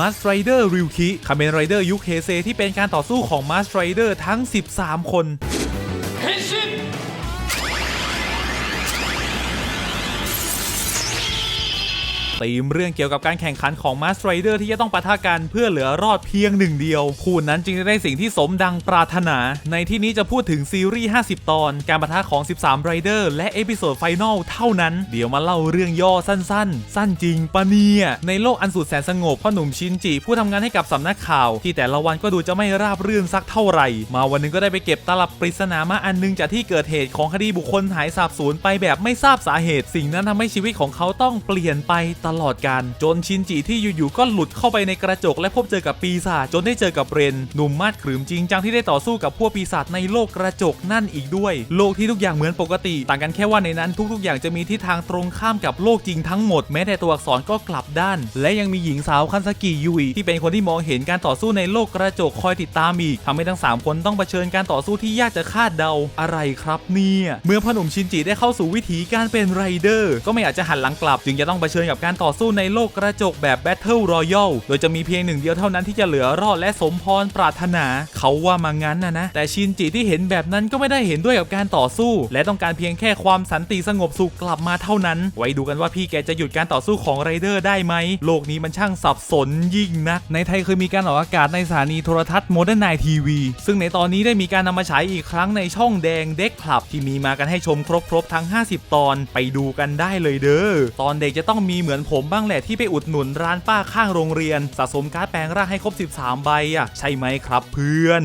Mask Rider r y u k i คาเมนไรเดอร์ยุคเฮเซที่เป็นการต่อสู้ของ Mask Rider ทั้ง 13 คน ตีมเรื่องเกี่ยวกับการแข่งขันของ m a s t Rider ที่จะต้องปะทะกันเพื่อเหลือรอดเพียงหนึ่งเดียว คู่นั้นจึงจะได้สิ่งที่สมดังปรารถนา ในที่นี้จะพูดถึงซีรีส์ 50 ตอน การปะทะของ 13 Rider และเอพิโซดไฟนอลเท่านั้น เดี๋ยวมาเล่าเรื่องย่อสั้นๆ สั้นจริงปะเนี่ย ในโลกอันสุดแสนสงบพ่อหนุ่มชินจิ ผู้ทำงานให้กับสำนักข่าว ที่แต่ละวันก็ดูจะไม่ราบรื่นสักเท่าไหร่ มาวันหนึงก็ได้ไปเก็บตลับปริศนามาอันหนึงจากที่เกิดเหตุของคดีบุคคลหายสาบสูญไปแบบไม่ทราบสาเหตุ สิ่งนั้นทำให้ชีวิตของเขาต้องเปลี่ยนไปตลอดกาลจนชินจิที่อยู่ๆก็หลุดเข้าไปในกระจก และพบเจอกับปีศาจจนได้เจอกับเรนหนุ่มมาดขรึมจริงจังที่ได้ต่อสู้กับพวกปีศาจในโลกกระจกนั่นอีกด้วย โลกที่ทุกอย่างเหมือนปกติ ต่างกันแค่ว่าในนั้นทุกๆ อย่างจะมีทิศทางตรงข้ามกับโลกจริงทั้งหมดแม้แต่ตัวอักษรก็กลับด้าน และยังมีหญิงสาวคันสกิยุยที่เป็นคนที่มองเห็นการต่อสู้ในโลกกระจกคอยติดตามอีกทำให้ทั้งสามคนต้องเผชิญการต่อสู้ที่ยากจะคาดเดาอะไรครับเนี่ยเมื่อพ่อหนุ่มชินจิได้เข้าสู่วิถีการเป็นไรเดอร์ ก็ไม่อยากจะหันหลังกลับ จึงจะต้องเผชิญกับการต่อสู้ในโลกกระจกแบบแบทเทิลรอยัลโดยจะมีเพียงหนึ่งเดียวเท่านั้นที่จะเหลือรอดและสมพรปรารถนา เขาว่ามางั้นนะนะ แต่ชินจิที่เห็นแบบนั้นก็ไม่ได้เห็นด้วยกับการต่อสู้ และต้องการเพียงแค่ความสันติสงบสุขกลับมาเท่านั้น ไว้ดูกันว่าพี่แกจะหยุดการต่อสู้ของไรเดอร์ได้ไหมโลกนี้มันช่างสับสนยิ่งนัก ในไทยเคยมีการออกอากาศในสถานีโทรทัศน์โมเดิร์นไนทีวีซึ่งในตอนนี้ได้มีการนำมาฉายอีกครั้งในช่องแดงเด็กคลับ ที่มีมากันให้ชมครบๆทั้ง 50 ตอนไปดูกันได้เลยเด้อตอนเด็กจะต้องมีเหมือนผมบ้างแหละที่ไปอุดหนุนร้านป้าข้างโรงเรียน สะสมการ์ดแปลงร่างให้ครบ 13 ใบอะ ใช่ไหมครับเพื่อน